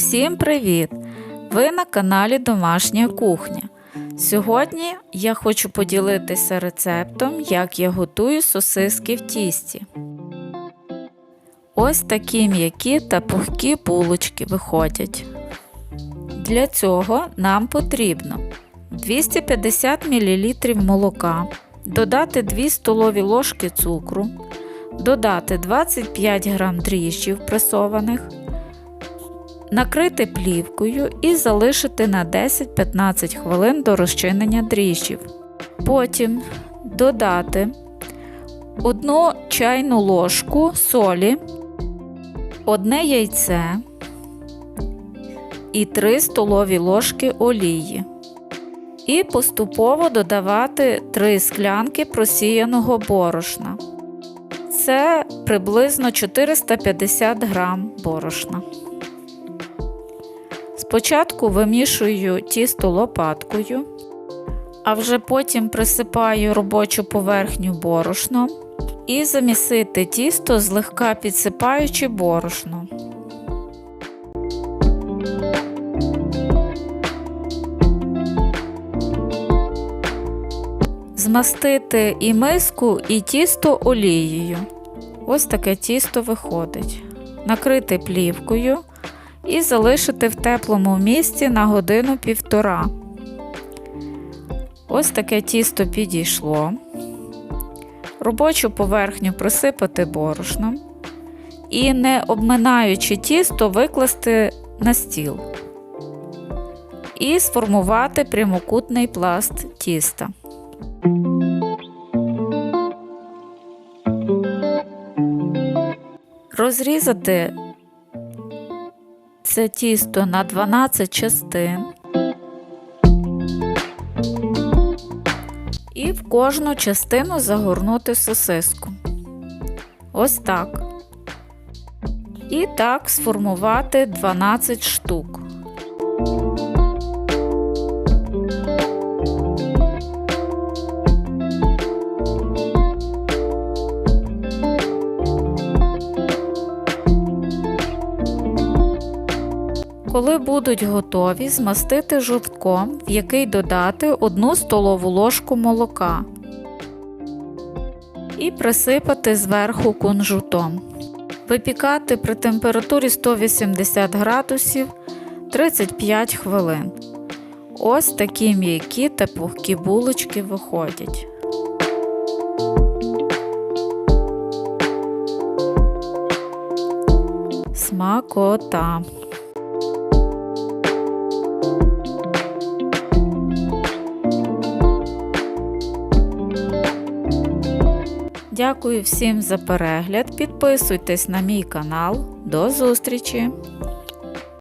Всім привіт! Ви на каналі Домашня кухня. Сьогодні я хочу поділитися рецептом, як я готую сосиски в тісті. Ось такі м'які та пухкі булочки виходять. Для цього нам потрібно 250 мл молока, додати 2 столові ложки цукру, додати 25 г дріжджів пресованих, накрити плівкою і залишити на 10-15 хвилин до розчинення дріжджів. Потім додати 1 чайну ложку солі, одне яйце і 3 столові ложки олії. І поступово додавати 3 склянки просіяного борошна. Це приблизно 450 грам борошна. Спочатку вимішую тісто лопаткою, а вже потім присипаю робочу поверхню борошном і замісити тісто злегка підсипаючи борошно. Змастити і миску, і тісто олією. Ось таке тісто виходить. Накрити плівкою і залишити в теплому місці на годину півтора. Ось таке тісто підійшло. Робочу поверхню присипати борошном і, не обминаючи тісто, викласти на стіл і сформувати прямокутний пласт тіста. Розрізати це тісто на 12 частин і в кожну частину загорнути сосиску. Ось так. І так сформувати 12 штук. Коли будуть готові, змастити жовтком, в який додати 1 столову ложку молока і присипати зверху кунжутом. Випікати при температурі 180 градусів 35 хвилин. Ось такі м'які та пухкі булочки виходять. Смакота. Дякую всім за перегляд. Підписуйтесь на мій канал. До зустрічі!